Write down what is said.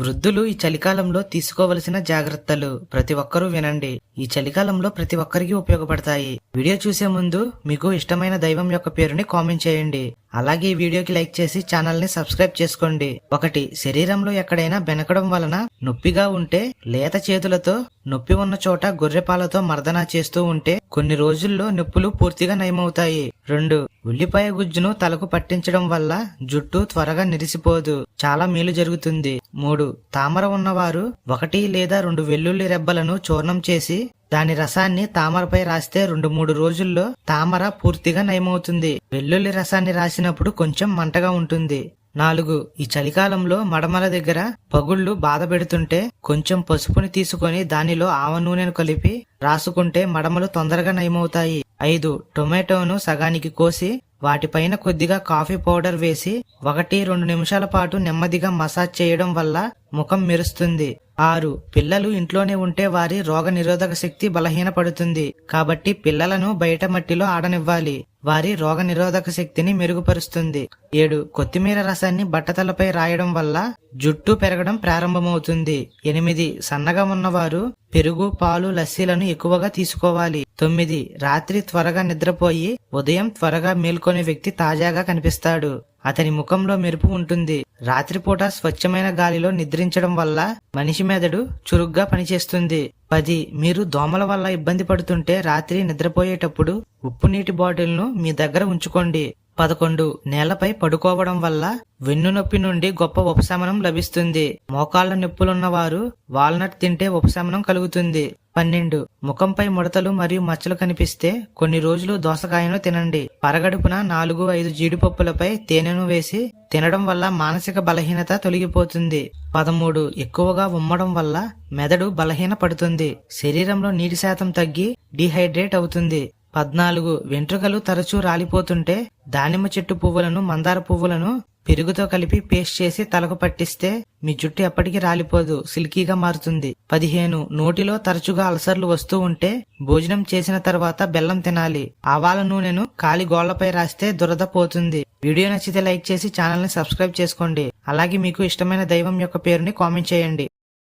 వృద్ధులు ఈ చలికాలంలో తీసుకోవలసిన జాగ్రత్తలు ప్రతి ఒక్కరూ వినండి. ఈ చలికాలంలో ప్రతి ఒక్కరికి ఉపయోగపడతాయి. వీడియో చూసే ముందు మీకు ఇష్టమైన దైవం యొక్క పేరుని కామెంట్ చేయండి. అలాగే ఈ వీడియోకి లైక్ చేసి ఛానల్ని సబ్స్క్రైబ్ చేసుకోండి. ఒకటి శరీరంలో ఎక్కడైనా బెనకడం వలన నొప్పిగా ఉంటే లేత చేతులతో నొప్పి ఉన్న చోట గొర్రెపాలతో మర్దన చేస్తూ ఉంటే కొన్ని రోజుల్లో నొప్పులు పూర్తిగా నయమవుతాయి. రెండు ఉల్లిపాయ గుజ్జును తలకు పట్టించడం వల్ల జుట్టు త్వరగా నిరిసిపోదు. చాలా మేలు జరుగుతుంది. మూడు తామర ఉన్నవారు ఒకటి లేదా రెండు వెల్లుల్లి రెబ్బలను చూర్ణం చేసి దాని రసాన్ని తామరపై రాస్తే రెండు మూడు రోజుల్లో తామర పూర్తిగా నయమవుతుంది. వెల్లుల్లి రసాన్ని రాసినప్పుడు కొంచెం మంటగా ఉంటుంది. నాలుగు ఈ చలికాలంలో మడమల దగ్గర పగుళ్ళు బాధ పెడుతుంటే కొంచెం పసుపుని తీసుకొని దానిలో ఆవ నూనెను కలిపి రాసుకుంటే మడమలు తొందరగా నయమవుతాయి. ఐదు టొమాటోను సగానికి కోసి వాటిపైన కొద్దిగా కాఫీ పౌడర్ వేసి ఒకటి రెండు నిమిషాల పాటు నెమ్మదిగా మసాజ్ చేయడం వల్ల ముఖం మెరుస్తుంది. ఆరు పిల్లలు ఇంట్లోనే ఉంటే వారి రోగ నిరోధక శక్తి బలహీనపడుతుంది. కాబట్టి పిల్లలను బయట మట్టిలో ఆడనివ్వాలి. వారి రోగ నిరోధక శక్తిని మెరుగుపరుస్తుంది. ఏడు కొత్తిమీర రసాన్ని బట్టతలపై రాయడం వల్ల జుట్టు పెరగడం ప్రారంభమవుతుంది. ఎనిమిది సన్నగా ఉన్నవారు పెరుగు పాలు లస్సీలను ఎక్కువగా తీసుకోవాలి. తొమ్మిది రాత్రి త్వరగా నిద్రపోయి ఉదయం త్వరగా మేల్కొనే వ్యక్తి తాజాగా కనిపిస్తాడు. అతని ముఖంలో మెరుపు ఉంటుంది. రాత్రిపూట స్వచ్ఛమైన గాలిలో నిద్రించడం వల్ల మనిషి మెదడు చురుగ్గా పనిచేస్తుంది. పది మీరు దోమల వల్ల ఇబ్బంది పడుతుంటే రాత్రి నిద్రపోయేటప్పుడు ఉప్పు నీటి బాటిల్ను మీ దగ్గర ఉంచుకోండి. పదకొండు నేలపై పడుకోవడం వల్ల వెన్ను నొప్పి నుండి గొప్ప ఉపశమనం లభిస్తుంది. మోకాళ్ళ నొప్పులున్న వారు వాల్నట్ తింటే ఉపశమనం కలుగుతుంది. పన్నెండు. ముఖంపై ముడతలు మరియు మచ్చలు కనిపిస్తే కొన్ని రోజులు దోసకాయను తినండి. పరగడుపున నాలుగు ఐదు జీడిపప్పులపై తేనెను వేసి తినడం వల్ల మానసిక బలహీనత తొలగిపోతుంది. పదమూడు. ఎక్కువగా ఉమ్మడం వల్ల మెదడు బలహీన పడుతుంది శరీరంలో నీటి శాతం తగ్గి డిహైడ్రేట్ అవుతుంది. పద్నాలుగు. వెంట్రుకలు తరచూ రాలిపోతుంటే దానిమ్మ చెట్టు పువ్వులను మందార పువ్వులను పెరుగుతో కలిపి పేస్ట్ చేసి తలకు పట్టిస్తే మీ జుట్టు ఎప్పటికీ రాలిపోదు సిల్కీగా మారుతుంది. పదిహేను నోటిలో తరచుగా అల్సర్లు వస్తూ ఉంటే భోజనం చేసిన తర్వాత బెల్లం తినాలి. ఆవాల నూనెను కాలి గోళ్ళపై రాస్తే దురద పోతుంది. వీడియో నచ్చితే లైక్ చేసి ఛానల్ని సబ్స్క్రైబ్ చేసుకోండి. అలాగే మీకు ఇష్టమైన దైవం యొక్క పేరుని కామెంట్ చేయండి.